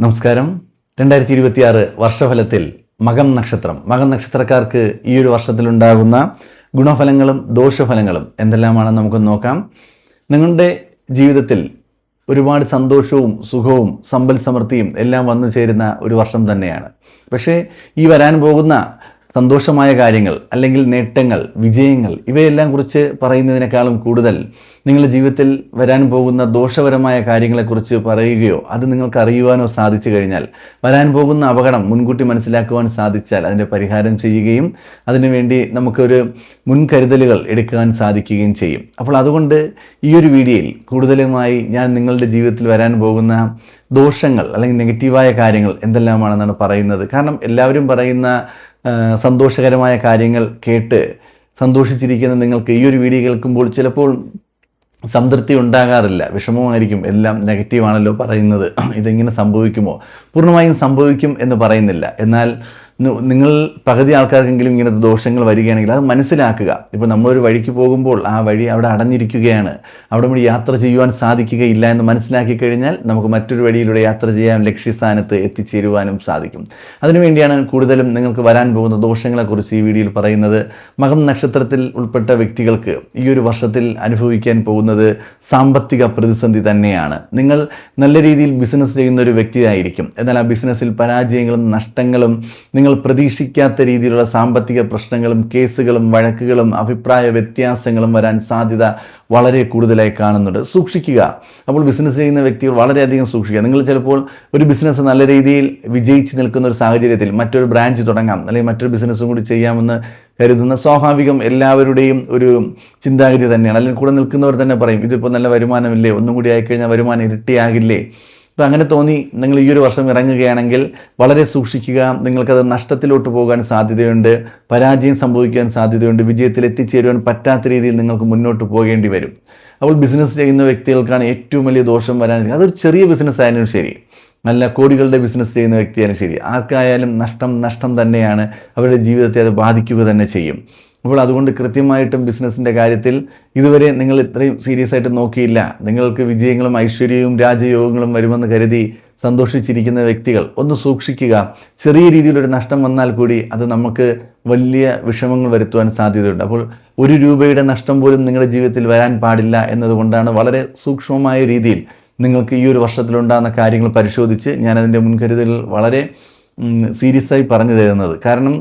നമസ്കാരം. രണ്ടായിരത്തി ഇരുപത്തിയാറ് വർഷഫലത്തിൽ മകം നക്ഷത്രം. മകം നക്ഷത്രക്കാർക്ക് ഈ ഒരു വർഷത്തിലുണ്ടാകുന്ന ഗുണഫലങ്ങളും ദോഷഫലങ്ങളും എന്തെല്ലാമാണെന്ന് നമുക്ക് നോക്കാം. നിങ്ങളുടെ ജീവിതത്തിൽ ഒരുപാട് സന്തോഷവും സുഖവും സമ്പൽ സമൃദ്ധിയും എല്ലാം വന്നു ചേരുന്ന ഒരു വർഷം തന്നെയാണ്. പക്ഷേ ഈ വരാൻ പോകുന്ന സന്തോഷമായ കാര്യങ്ങൾ അല്ലെങ്കിൽ നേട്ടങ്ങൾ വിജയങ്ങൾ ഇവയെല്ലാം കുറിച്ച് പറയുന്നതിനേക്കാളും കൂടുതൽ നിങ്ങളുടെ ജീവിതത്തിൽ വരാൻ പോകുന്ന ദോഷപരമായ കാര്യങ്ങളെക്കുറിച്ച് പറയുകയോ അത് നിങ്ങൾക്ക് അറിയുവാനോ സാധിച്ചു കഴിഞ്ഞാൽ വരാൻ പോകുന്ന അപകടം മുൻകൂട്ടി മനസ്സിലാക്കുവാൻ സാധിച്ചാൽ അതിന്റെ പരിഹാരം ചെയ്യുകയും അതിനുവേണ്ടി നമുക്കൊരു മുൻകരുതലുകൾ എടുക്കാൻ സാധിക്കുകയും ചെയ്യും. അപ്പോൾ അതുകൊണ്ട് ഈ ഒരു വീഡിയോയിൽ കൂടുതലുമായി ഞാൻ നിങ്ങളുടെ ജീവിതത്തിൽ വരാൻ പോകുന്ന ദോഷങ്ങൾ അല്ലെങ്കിൽ നെഗറ്റീവായ കാര്യങ്ങൾ എന്തെല്ലാമാണെന്നാണ് പറയുന്നത്. കാരണം എല്ലാവരും പറയുന്ന സന്തോഷകരമായ കാര്യങ്ങൾ കേട്ട് സന്തോഷിച്ചിരിക്കുന്ന നിങ്ങൾക്ക് ഈ ഒരു വീഡിയോ കേൾക്കുമ്പോൾ ചിലപ്പോൾ സംതൃപ്തി ഉണ്ടാകാറില്ല. വിഷമമായിരിക്കും. എല്ലാം നെഗറ്റീവാണല്ലോ പറയുന്നത്. ഇതെങ്ങനെ സംഭവിക്കുമോ? പൂർണമായും സംഭവിക്കും എന്ന് പറയുന്നില്ല. എന്നാൽ നിങ്ങൾ പകുതി ആൾക്കാർക്കെങ്കിലും ഇങ്ങനത്തെ ദോഷങ്ങൾ വരികയാണെങ്കിൽ അത് മനസ്സിലാക്കുക. ഇപ്പോൾ നമ്മളൊരു വഴിക്ക് പോകുമ്പോൾ ആ വഴി അവിടെ അടഞ്ഞിരിക്കുകയാണ്. അവിടെ നമ്മൾ യാത്ര ചെയ്യുവാൻ സാധിക്കുകയില്ല എന്ന് മനസ്സിലാക്കി കഴിഞ്ഞാൽ നമുക്ക് മറ്റൊരു വഴിയിലൂടെ യാത്ര ചെയ്യാൻ ലക്ഷ്യസ്ഥാനത്ത് എത്തിച്ചേരുവാനും സാധിക്കും. അതിനുവേണ്ടിയാണ് കൂടുതലും നിങ്ങൾക്ക് വരാൻ പോകുന്ന ദോഷങ്ങളെക്കുറിച്ച് ഈ വീഡിയോയിൽ പറയുന്നത്. മകം നക്ഷത്രത്തിൽ ഉൾപ്പെട്ട വ്യക്തികൾക്ക് ഈ ഒരു വർഷത്തിൽ അനുഭവിക്കാൻ പോകുന്നത് സാമ്പത്തിക പ്രതിസന്ധി തന്നെയാണ്. നിങ്ങൾ നല്ല രീതിയിൽ ബിസിനസ് ചെയ്യുന്ന ഒരു വ്യക്തിയായിരിക്കും. എന്നാൽ ആ ബിസിനസ്സിൽ പരാജയങ്ങളും നഷ്ടങ്ങളും നിങ്ങൾ പ്രതീക്ഷിക്കാത്ത രീതിയിലുള്ള സാമ്പത്തിക പ്രശ്നങ്ങളും കേസുകളും വഴക്കുകളും അഭിപ്രായ വ്യത്യാസങ്ങളും വരാൻ സാധ്യത വളരെ കൂടുതലായി കാണുന്നുണ്ട്. സൂക്ഷിക്കുക. അപ്പോൾ ബിസിനസ് ചെയ്യുന്ന വ്യക്തികൾ വളരെയധികം സൂക്ഷിക്കുക. നിങ്ങൾ ചിലപ്പോൾ ഒരു ബിസിനസ് നല്ല രീതിയിൽ വിജയിച്ച് നിൽക്കുന്ന ഒരു സാഹചര്യത്തിൽ മറ്റൊരു ബ്രാഞ്ച് തുടങ്ങാം. അല്ലെങ്കിൽ മറ്റൊരു ബിസിനസ്സും കൂടി ചെയ്യാമെന്ന് കരുതുന്ന സ്വാഭാവികം എല്ലാവരുടെയും ഒരു ചിന്താഗതി തന്നെയാണ്. അല്ലെങ്കിൽ കൂടെ നിൽക്കുന്നവർ തന്നെ പറയും ഇതിപ്പോൾ നല്ല വരുമാനമില്ലേ? ഒന്നും കൂടി ആയിക്കഴിഞ്ഞാൽ വരുമാനം ഇരട്ടിയാകില്ലേ? അപ്പോൾ അങ്ങനെ തോന്നി നിങ്ങൾ ഈ ഒരു വർഷം ഇറങ്ങുകയാണെങ്കിൽ വളരെ സൂക്ഷിക്കുക നിങ്ങൾക്കത് നഷ്ടത്തിലോട്ട് പോകാൻ സാധ്യതയുണ്ട് പരാജയം സംഭവിക്കാൻ സാധ്യതയുണ്ട് വിജയത്തിൽ എത്തിച്ചേരുവാൻ പറ്റാത്ത രീതിയിൽ നിങ്ങൾക്ക് മുന്നോട്ട് പോകേണ്ടി വരും. അപ്പോൾ ബിസിനസ് ചെയ്യുന്ന വ്യക്തികൾക്കാണ് ഏറ്റവും വലിയ ദോഷം വരാൻ അതൊരു ചെറിയ ബിസിനസ് ആയാലും ശരി. നല്ല കോടികളുടെ ബിസിനസ് ചെയ്യുന്ന വ്യക്തിയായാലും ശരി. ആർക്കായാലും നഷ്ടം നഷ്ടം തന്നെയാണ് അവരുടെ ജീവിതത്തെ അത് ബാധിക്കുക തന്നെ ചെയ്യും. അപ്പോൾ അതുകൊണ്ട് കൃത്യമായിട്ടും ബിസിനസ്സിന്റെ കാര്യത്തിൽ ഇതുവരെ നിങ്ങൾ ഇത്രയും സീരിയസ് ആയിട്ട് നോക്കിയില്ല. നിങ്ങൾക്ക് വിജയങ്ങളും ഐശ്വര്യവും രാജയോഗങ്ങളും വരുമെന്ന് കരുതി സന്തോഷിച്ചിരിക്കുന്ന വ്യക്തികൾ ഒന്ന് സൂക്ഷിക്കുക. ചെറിയ രീതിയിലൊരു നഷ്ടം വന്നാൽ കൂടി അത് നമുക്ക് വലിയ വിഷമങ്ങൾ വരുത്തുവാൻ സാധ്യതയുണ്ട്. അപ്പോൾ ഒരു രൂപയുടെ നഷ്ടം പോലും നിങ്ങളുടെ ജീവിതത്തിൽ വരാൻ പാടില്ല എന്നതുകൊണ്ടാണ് വളരെ സൂക്ഷ്മമായ രീതിയിൽ നിങ്ങൾക്ക് ഈ ഒരു വർഷത്തിലുണ്ടാകുന്ന കാര്യങ്ങൾ പരിശോധിച്ച് ഞാനതിന്റെ മുൻകരുതലുകൾ വളരെ സീരിയസ് ആയി പറഞ്ഞു തരുന്നത്. കാരണം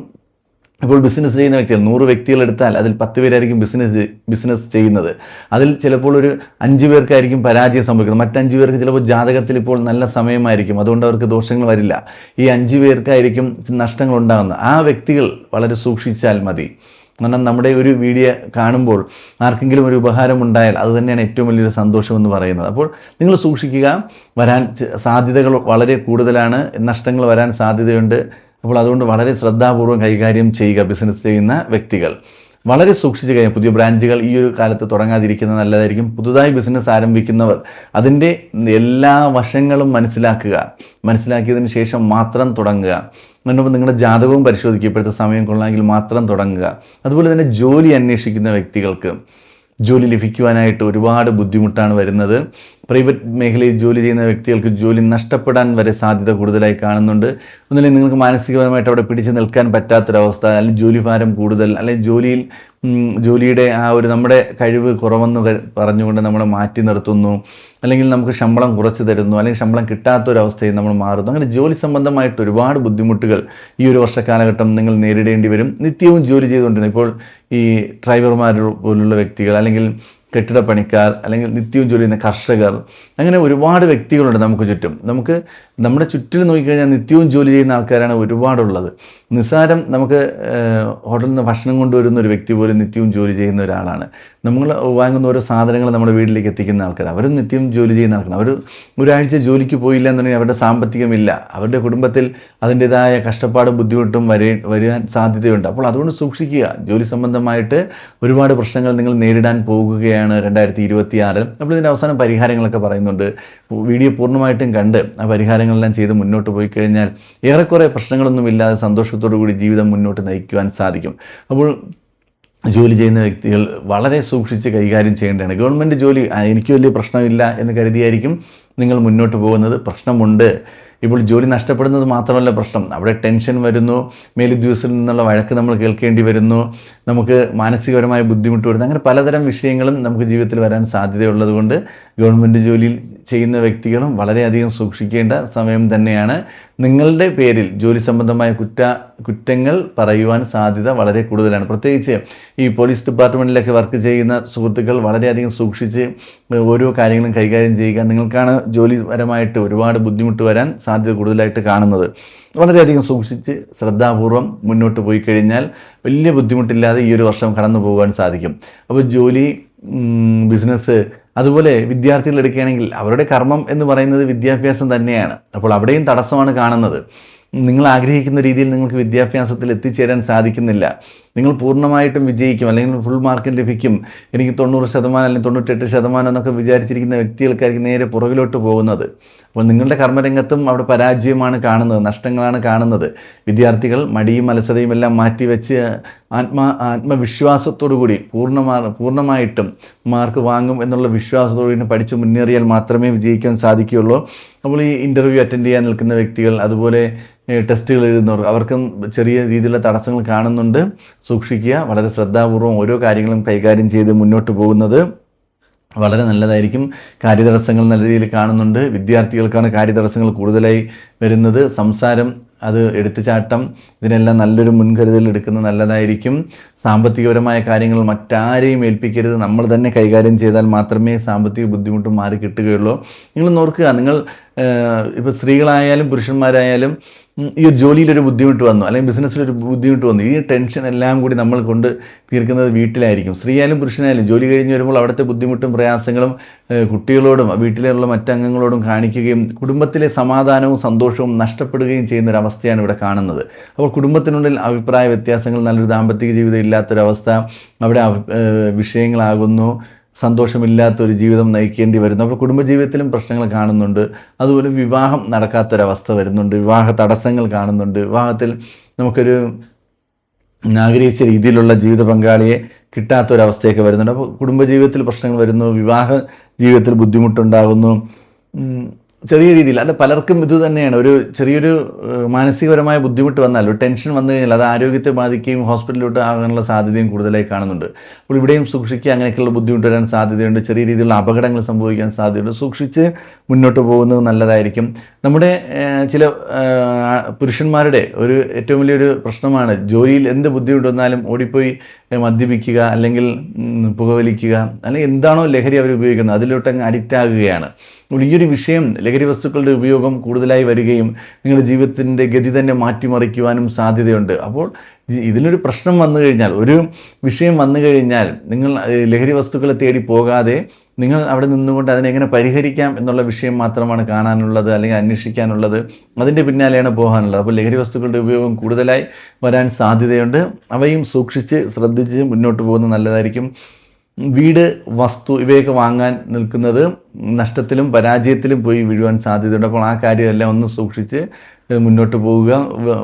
ഇപ്പോൾ ബിസിനസ് ചെയ്യുന്ന വ്യക്തികൾ നൂറ് വ്യക്തികൾ എടുത്താൽ അതിൽ പത്ത് പേരായിരിക്കും ബിസിനസ് ബിസിനസ് ചെയ്യുന്നത്. അതിൽ ചിലപ്പോൾ ഒരു അഞ്ച് പേർക്കായിരിക്കും പരാജയം സംഭവിക്കുന്നത്. മറ്റഞ്ച് പേർക്ക് ചിലപ്പോൾ ജാതകത്തിൽ ഇപ്പോൾ നല്ല സമയമായിരിക്കും. അതുകൊണ്ട് അവർക്ക് ദോഷങ്ങൾ വരില്ല. ഈ അഞ്ച് പേർക്കായിരിക്കും നഷ്ടങ്ങൾ ഉണ്ടാകുന്നത്. ആ വ്യക്തികൾ വളരെ സൂക്ഷിച്ചാൽ മതി. കാരണം നമ്മുടെ ഒരു വീഡിയോ കാണുമ്പോൾ ആർക്കെങ്കിലും ഒരു ഉപഹാരം ഉണ്ടായാൽ അത് തന്നെയാണ് ഏറ്റവും വലിയൊരു സന്തോഷമെന്ന് പറയുന്നത്. അപ്പോൾ നിങ്ങൾ സൂക്ഷിക്കുക. വരാൻ സാധ്യതകൾ വളരെ കൂടുതലാണ്. നഷ്ടങ്ങൾ വരാൻ സാധ്യതയുണ്ട്. അപ്പോൾ അതുകൊണ്ട് വളരെ ശ്രദ്ധാപൂർവം കൈകാര്യം ചെയ്യുക ബിസിനസ് ചെയ്യുന്ന വ്യക്തികൾ. വളരെ സൂക്ഷിച്ച് കഴിഞ്ഞാൽ പുതിയ ബ്രാഞ്ചുകൾ ഈ ഒരു കാലത്ത് തുടങ്ങാതിരിക്കുന്നത് നല്ലതായിരിക്കും. പുതുതായി ബിസിനസ് ആരംഭിക്കുന്നവർ അതിന്റെ എല്ലാ വശങ്ങളും മനസ്സിലാക്കുക. മനസ്സിലാക്കിയതിന് ശേഷം മാത്രം തുടങ്ങുക. എന്നിട്ട് നിങ്ങളുടെ ജാതകവും പരിശോധിക്കുക. ഇപ്പോഴത്തെ സമയം കൊള്ളാമെങ്കിൽ മാത്രം തുടങ്ങുക. അതുപോലെ തന്നെ ജോലി അന്വേഷിക്കുന്ന വ്യക്തികൾക്ക് ജോലി ലഭിക്കുവാനായിട്ട് ഒരുപാട് ബുദ്ധിമുട്ടാണ് വരുന്നത്. പ്രൈവറ്റ് മേഖലയിൽ ജോലി ചെയ്യുന്ന വ്യക്തികൾക്ക് ജോലി നഷ്ടപ്പെടാൻ വരെ സാധ്യത കൂടുതലായി കാണുന്നുണ്ട്. ഒന്നുമില്ലെങ്കിൽ നിങ്ങൾക്ക് മാനസികപരമായിട്ട് അവിടെ പിടിച്ചു നിൽക്കാൻ പറ്റാത്തൊരവസ്ഥ അല്ലെങ്കിൽ ജോലി ഭാരം കൂടുതൽ അല്ലെങ്കിൽ ജോലിയിൽ ജോലിയുടെ ആ ഒരു നമ്മുടെ കഴിവ് കുറവെന്ന് പറഞ്ഞുകൊണ്ട് നമ്മൾ മാറ്റി നിർത്തുന്നു. അല്ലെങ്കിൽ നമുക്ക് ശമ്പളം കുറച്ച് തരുന്നു. അല്ലെങ്കിൽ ശമ്പളം കിട്ടാത്തൊരവസ്ഥയിൽ നമ്മൾ മാറുന്നു. അങ്ങനെ ജോലി സംബന്ധമായിട്ട് ഒരുപാട് ബുദ്ധിമുട്ടുകൾ ഈ ഒരു വർഷക്കാലഘട്ടം നിങ്ങൾ നേരിടേണ്ടി വരും. നിത്യവും ജോലി ചെയ്തുകൊണ്ടിരുന്നു ഇപ്പോൾ ഈ ഡ്രൈവർമാർ പോലുള്ള വ്യക്തികൾ അല്ലെങ്കിൽ കെട്ടിടപ്പണിക്കാർ അല്ലെങ്കിൽ നിത്യവും ജോലി ചെയ്യുന്ന കർഷകർ അങ്ങനെ ഒരുപാട് വ്യക്തികളുണ്ട് നമുക്ക് ചുറ്റും. നമുക്ക് നമ്മുടെ ചുറ്റിൽ നോക്കിക്കഴിഞ്ഞാൽ നിത്യവും ജോലി ചെയ്യുന്ന ആൾക്കാരാണ് ഒരുപാടുള്ളത്. നിസ്സാരം നമുക്ക് ഹോട്ടലിൽ നിന്ന് ഭക്ഷണം കൊണ്ടുവരുന്ന ഒരു വ്യക്തി പോലും നിത്യവും ജോലി ചെയ്യുന്ന ഒരാളാണ്. നമ്മൾ വാങ്ങുന്ന ഓരോ സാധനങ്ങൾ നമ്മുടെ വീട്ടിലേക്ക് എത്തിക്കുന്ന ആൾക്കാർ അവരും നിത്യം ജോലി ചെയ്യുന്ന ആൾക്കാർ അവർ ഒരാഴ്ച ജോലിക്ക് പോയില്ല എന്നുണ്ടെങ്കിൽ അവരുടെ സാമ്പത്തികമില്ല. അവരുടെ കുടുംബത്തിൽ അതിന്റെതായ കഷ്ടപ്പാടും ബുദ്ധിമുട്ടും വരേ വരാൻ സാധ്യതയുണ്ട്. അപ്പോൾ അതുകൊണ്ട് സൂക്ഷിക്കുക. ജോലി സംബന്ധമായിട്ട് ഒരുപാട് പ്രശ്നങ്ങൾ നിങ്ങൾ നേരിടാൻ പോകുകയാണ് രണ്ടായിരത്തി ഇരുപത്തി ആറിൽ അപ്പോൾ ഇതിന്റെ അവസാനം പരിഹാരങ്ങളൊക്കെ പറയുന്നുണ്ട്. വീഡിയോ പൂർണമായിട്ടും കണ്ട് ആ പരിഹാരങ്ങളെല്ലാം ചെയ്ത് മുന്നോട്ട് പോയി കഴിഞ്ഞാൽ ഏറെക്കുറെ പ്രശ്നങ്ങളൊന്നുമില്ലാതെ സന്തോഷത്തോടു കൂടി ജീവിതം മുന്നോട്ട് നയിക്കുവാൻ സാധിക്കും. അപ്പോൾ ജോലി ചെയ്യുന്ന വ്യക്തികൾ വളരെ സൂക്ഷിച്ച് കൈകാര്യം ചെയ്യേണ്ടതാണ്. ഗവൺമെന്റ് ജോലി എനിക്ക് വലിയ പ്രശ്നമില്ല എന്ന് കരുതിയായിരിക്കും നിങ്ങൾ മുന്നോട്ട് പോകുന്നത്. പ്രശ്നമുണ്ട്. ഇപ്പോൾ ജോലി നഷ്ടപ്പെടുന്നത് മാത്രമല്ല പ്രശ്നം. അവിടെ ടെൻഷൻ വരുന്നു. മേലുദ്യോഗസ്ഥരിൽ നിന്നുള്ള വഴക്ക് നമ്മൾ കേൾക്കേണ്ടി വരുന്നു. നമുക്ക് മാനസികപരമായ ബുദ്ധിമുട്ട് വരുന്നു അങ്ങനെ പലതരം വിഷയങ്ങളും നമുക്ക് ജീവിതത്തിൽ വരാൻ സാധ്യതയുള്ളത് കൊണ്ട് ഗവൺമെന്റ് ജോലിയിൽ ചെയ്യുന്ന വ്യക്തികളും വളരെയധികം സൂക്ഷിക്കേണ്ട സമയം തന്നെയാണ്. നിങ്ങളുടെ പേരിൽ ജോലി സംബന്ധമായ കുറ്റ കുറ്റങ്ങൾ പറയുവാൻ സാധ്യത വളരെ കൂടുതലാണ്. പ്രത്യേകിച്ച് ഈ പോലീസ് ഡിപ്പാർട്ട്മെന്റിലൊക്കെ വർക്ക് ചെയ്യുന്ന സുഹൃത്തുക്കൾ വളരെയധികം സൂക്ഷിച്ച് ഓരോ കാര്യങ്ങളും കൈകാര്യം ചെയ്യുക. നിങ്ങൾക്കാണ് ജോലിപരമായിട്ട് ഒരുപാട് ബുദ്ധിമുട്ട് വരാൻ സാധ്യത കൂടുതലായിട്ട് കാണുന്നത്. വളരെയധികം സൂക്ഷിച്ച് ശ്രദ്ധാപൂർവം മുന്നോട്ട് പോയി കഴിഞ്ഞാൽ വലിയ ബുദ്ധിമുട്ടില്ലാതെ ഈ ഒരു വർഷം കടന്നു പോകാൻ സാധിക്കും. അപ്പോൾ ജോലി ബിസിനസ് അതുപോലെ വിദ്യാർത്ഥികൾ എടുക്കുകയാണെങ്കിൽ അവരുടെ കർമ്മം എന്ന് പറയുന്നത് വിദ്യാഭ്യാസം തന്നെയാണ്. അപ്പോൾ അവിടെയും തടസ്സമാണ് കാണുന്നത്. നിങ്ങൾ ആഗ്രഹിക്കുന്ന രീതിയിൽ നിങ്ങൾക്ക് വിദ്യാഭ്യാസത്തിൽ എത്തിച്ചേരാൻ സാധിക്കുന്നില്ല. നിങ്ങൾ പൂർണമായിട്ടും വിജയിക്കും അല്ലെങ്കിൽ ഫുൾ മാർക്ക് ലഭിക്കും. എനിക്ക് തൊണ്ണൂറ് ശതമാനം അല്ലെങ്കിൽ തൊണ്ണൂറ്റെട്ട് ശതമാനം എന്നൊക്കെ വിചാരിച്ചിരിക്കുന്ന വ്യക്തികൾക്കായിരിക്കും നേരെ പുറകിലോട്ട് പോകുന്നത്. അപ്പോൾ നിങ്ങളുടെ കർമ്മരംഗത്തും അവിടെ പരാജയമാണ് കാണുന്നത് നഷ്ടങ്ങളാണ് കാണുന്നത്. വിദ്യാർത്ഥികൾ മടിയും അലസതയും എല്ലാം മാറ്റിവെച്ച് ആത്മാ ആത്മവിശ്വാസത്തോടു കൂടി പൂർണമാ പൂർണമായിട്ടും മാർക്ക് വാങ്ങും എന്നുള്ള വിശ്വാസത്തോടു കൂടി പഠിച്ച് മുന്നേറിയാൽ മാത്രമേ വിജയിക്കാൻ സാധിക്കുകയുള്ളൂ. അപ്പോൾ ഈ ഇന്റർവ്യൂ അറ്റൻഡ് ചെയ്യാൻ നിൽക്കുന്ന വ്യക്തികൾ അതുപോലെ ടെസ്റ്റുകൾ എഴുതുന്നവർ അവർക്കും ചെറിയ രീതിയിലുള്ള തടസ്സങ്ങൾ കാണുന്നുണ്ട്. സൂക്ഷിക്കുക. വളരെ ശ്രദ്ധാപൂർവം ഓരോ കാര്യങ്ങളും കൈകാര്യം ചെയ്ത് മുന്നോട്ട് പോകുന്നത് വളരെ നല്ലതായിരിക്കും. കാര്യതടസ്സങ്ങൾ നല്ല രീതിയിൽ കാണുന്നുണ്ട്. വിദ്യാർത്ഥികൾക്കാണ് കാര്യതടസ്സങ്ങൾ കൂടുതലായി വരുന്നത്. സംസാരം അത് എടുത്തുചാട്ടം ഇതിനെല്ലാം നല്ലൊരു മുൻകരുതൽ എടുക്കുന്നത് നല്ലതായിരിക്കും. സാമ്പത്തികപരമായ കാര്യങ്ങൾ മറ്റാരെയും ഏൽപ്പിക്കരുത്. നമ്മൾ തന്നെ കൈകാര്യം ചെയ്താൽ മാത്രമേ സാമ്പത്തിക ബുദ്ധിമുട്ട് മാറി കിട്ടുകയുള്ളൂ. നിങ്ങൾ നോർക്കുക നിങ്ങൾ ഇപ്പോൾ സ്ത്രീകളായാലും പുരുഷന്മാരായാലും ഈ ഒരു ജോലിയിലൊരു ബുദ്ധിമുട്ട് വന്നു അല്ലെങ്കിൽ ബിസിനസ്സിലൊരു ബുദ്ധിമുട്ട് വന്നു. ഈ ടെൻഷൻ എല്ലാം കൂടി നമ്മൾ കൊണ്ട് തീർക്കുന്നത് വീട്ടിലായിരിക്കും. സ്ത്രീയായാലും പുരുഷനായാലും ജോലി കഴിഞ്ഞ് വരുമ്പോൾ അവിടുത്തെ ബുദ്ധിമുട്ടും പ്രയാസങ്ങളും കുട്ടികളോടും വീട്ടിലുള്ള മറ്റംഗങ്ങളോടും കാണിക്കുകയും കുടുംബത്തിലെ സമാധാനവും സന്തോഷവും നഷ്ടപ്പെടുകയും ചെയ്യുന്ന ഒരു അവസ്ഥയാണ് ഇവിടെ കാണുന്നത്. അപ്പോൾ കുടുംബത്തിനുള്ളിൽ അഭിപ്രായ വ്യത്യാസങ്ങൾ നല്ലൊരു ദാമ്പത്തിക ജീവിതം ഇല്ലാത്തൊരവസ്ഥ അവിടെ വിഷയങ്ങളാകുന്നു സന്തോഷമില്ലാത്തൊരു ജീവിതം നയിക്കേണ്ടി വരുന്നു. അപ്പോൾ കുടുംബജീവിതത്തിലും പ്രശ്നങ്ങൾ കാണുന്നുണ്ട്. അതുപോലെ വിവാഹം നടക്കാത്തൊരവസ്ഥ വരുന്നുണ്ട്. വിവാഹ തടസ്സങ്ങൾ കാണുന്നുണ്ട്. വിവാഹത്തിൽ നമുക്കൊരു ആഗ്രഹിച്ച രീതിയിലുള്ള ജീവിത പങ്കാളിയെ കിട്ടാത്തൊരവസ്ഥയൊക്കെ വരുന്നുണ്ട്. അപ്പോൾ കുടുംബജീവിതത്തിൽ പ്രശ്നങ്ങൾ വരുന്നു. വിവാഹ ജീവിതത്തിൽ ബുദ്ധിമുട്ടുണ്ടാകുന്നു. ചെറിയ രീതിയിൽ അല്ല പലർക്കും ഇത് തന്നെയാണ്. ഒരു ചെറിയൊരു മാനസികപരമായ ബുദ്ധിമുട്ട് വന്നാൽ ഒരു ടെൻഷൻ വന്നു കഴിഞ്ഞാൽ അത് ആരോഗ്യത്തെ ബാധിക്കുകയും ഹോസ്പിറ്റലിലോട്ട് ആകാനുള്ള സാധ്യതയും കൂടുതലായി കാണുന്നുണ്ട്. അപ്പോൾ ഇവിടെയും സൂക്ഷിക്കുക അങ്ങനെയൊക്കെയുള്ള ബുദ്ധിമുട്ട് വരാൻ സാധ്യതയുണ്ട്. ചെറിയ രീതിയിലുള്ള അപകടങ്ങൾ സംഭവിക്കാൻ സാധ്യതയുണ്ട്. സൂക്ഷിച്ച് മുന്നോട്ട് പോകുന്നത് നല്ലതായിരിക്കും. നമ്മുടെ ചില പുരുഷന്മാരുടെ ഒരു ഏറ്റവും വലിയൊരു പ്രശ്നമാണ് ജോലിയിൽ എന്ത് ബുദ്ധിമുട്ട് വന്നാലും ഓടിപ്പോയി മദ്യപിക്കുക അല്ലെങ്കിൽ പുകവലിക്കുക അല്ലെങ്കിൽ എന്താണോ ലഹരി അവർ ഉപയോഗിക്കുന്നത് അതിലോട്ട് അങ്ങ് അഡിക്റ്റ് ആകുകയാണ്. ഈ ഒരു വിഷയം ലഹരി വസ്തുക്കളുടെ ഉപയോഗം കൂടുതലായി വരികയും നിങ്ങളുടെ ജീവിതത്തിന്റെ ഗതി തന്നെ മാറ്റിമറിക്കുവാനും സാധ്യതയുണ്ട്. അപ്പോൾ ഇതിനൊരു പ്രശ്നം വന്നു കഴിഞ്ഞാൽ ഒരു വിഷയം വന്നു കഴിഞ്ഞാൽ നിങ്ങൾ ലഹരി വസ്തുക്കളെ തേടി പോകാതെ നിങ്ങൾ അവിടെ നിന്നുകൊണ്ട് അതിനെങ്ങനെ പരിഹരിക്കാം എന്നുള്ള വിഷയം മാത്രമാണ് കാണാനുള്ളത് അല്ലെങ്കിൽ അന്വേഷിക്കാനുള്ളത്. അതിന്റെ പിന്നാലെയാണ് പോകാനുള്ളത്. അപ്പോൾ ലഹരി വസ്തുക്കളുടെ ഉപയോഗം കൂടുതലായി വരാൻ സാധ്യതയുണ്ട്. അവയും സൂക്ഷിച്ച് ശ്രദ്ധിച്ച് മുന്നോട്ട് പോകുന്നത് നല്ലതായിരിക്കും. വീട് വസ്തു ഇവയൊക്കെ വാങ്ങാൻ നിൽക്കുന്നത് നഷ്ടത്തിലും പരാജയത്തിലും പോയി വീഴുവാൻ സാധ്യതയുണ്ട്. അപ്പോൾ ആ കാര്യമെല്ലാം ഒന്ന് സൂക്ഷിച്ച് മുന്നോട്ട് പോവുക.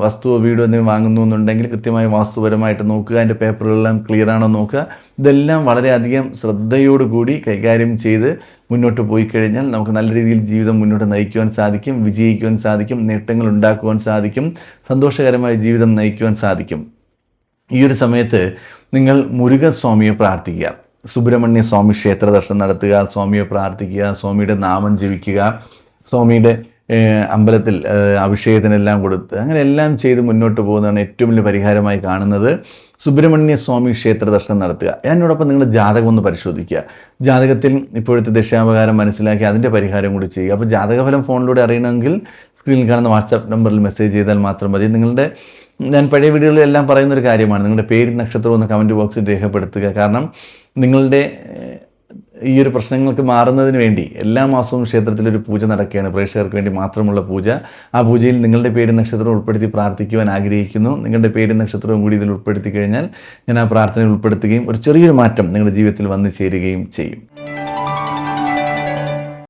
വസ്തുവോ വീടോ എന്തെങ്കിലും വാങ്ങുന്നു എന്നുണ്ടെങ്കിൽ കൃത്യമായി വാസ്തുപരമായിട്ട് നോക്കുക. അതിന്റെ പേപ്പറുകളെല്ലാം ക്ലിയർ ആണോ നോക്കുക. ഇതെല്ലാം വളരെയധികം ശ്രദ്ധയോടുകൂടി കൈകാര്യം ചെയ്ത് മുന്നോട്ട് പോയി കഴിഞ്ഞാൽ നമുക്ക് നല്ല രീതിയിൽ ജീവിതം മുന്നോട്ട് നയിക്കുവാൻ സാധിക്കും. വിജയിക്കുവാൻ സാധിക്കും. നേട്ടങ്ങൾ ഉണ്ടാക്കുവാൻ സാധിക്കും. സന്തോഷകരമായ ജീവിതം നയിക്കുവാൻ സാധിക്കും. ഈ ഒരു സമയത്ത് നിങ്ങൾ മുരുകസ്വാമിയെ പ്രാർത്ഥിക്കുക. സുബ്രഹ്മണ്യ സ്വാമി ക്ഷേത്ര ദർശനം നടത്തുക സ്വാമിയെ പ്രാർത്ഥിക്കുക സ്വാമിയുടെ നാമം ജപിക്കുക സ്വാമിയുടെ അമ്പലത്തിൽ അഭിഷേകത്തിനെല്ലാം കൊടുത്ത് അങ്ങനെ എല്ലാം ചെയ്ത് മുന്നോട്ട് പോകുന്നതാണ് ഏറ്റവും വലിയ പരിഹാരമായി കാണുന്നത്. സുബ്രഹ്മണ്യ സ്വാമി ക്ഷേത്ര ദർശനം നടത്തുക. എന്നോടൊപ്പം നിങ്ങളുടെ ജാതകം ഒന്ന് പരിശോധിക്കുക. ജാതകത്തിൽ ഇപ്പോഴത്തെ ദശാപകാരം മനസ്സിലാക്കി അതിന്റെ പരിഹാരം കൂടി ചെയ്യുക. അപ്പോൾ ജാതകഫലം ഫോണിലൂടെ അറിയണമെങ്കിൽ സ്ക്രീനിൽ കാണുന്ന വാട്സാപ്പ് നമ്പറിൽ മെസ്സേജ് ചെയ്താൽ മാത്രം മതി. നിങ്ങളുടെ ഞാൻ പഴയ വീഡിയോകളിലെല്ലാം പറയുന്നൊരു കാര്യമാണ്. നിങ്ങളുടെ പേര് നക്ഷത്രവും ഒന്ന് കമന്റ് ബോക്സിൽ രേഖപ്പെടുത്തുക. കാരണം നിങ്ങളുടെ ഈ ഒരു പ്രശ്നങ്ങൾക്ക് മാറുന്നതിന് വേണ്ടി എല്ലാ മാസവും ക്ഷേത്രത്തിലൊരു പൂജ നടക്കുകയാണ്. പ്രേക്ഷകർക്ക് വേണ്ടി മാത്രമുള്ള പൂജ. ആ പൂജയിൽ നിങ്ങളുടെ പേര് നക്ഷത്രം ഉൾപ്പെടുത്തി പ്രാർത്ഥിക്കുവാൻ ആഗ്രഹിക്കുന്നു. നിങ്ങളുടെ പേര് നക്ഷത്രവും കൂടി ഇതിൽ ഉൾപ്പെടുത്തി കഴിഞ്ഞാൽ ഞാൻ ആ പ്രാർത്ഥനയിൽ ഉൾപ്പെടുത്തുകയും ഒരു ചെറിയൊരു മാറ്റം നിങ്ങളുടെ ജീവിതത്തിൽ വന്നു ചേരുകയും ചെയ്യും.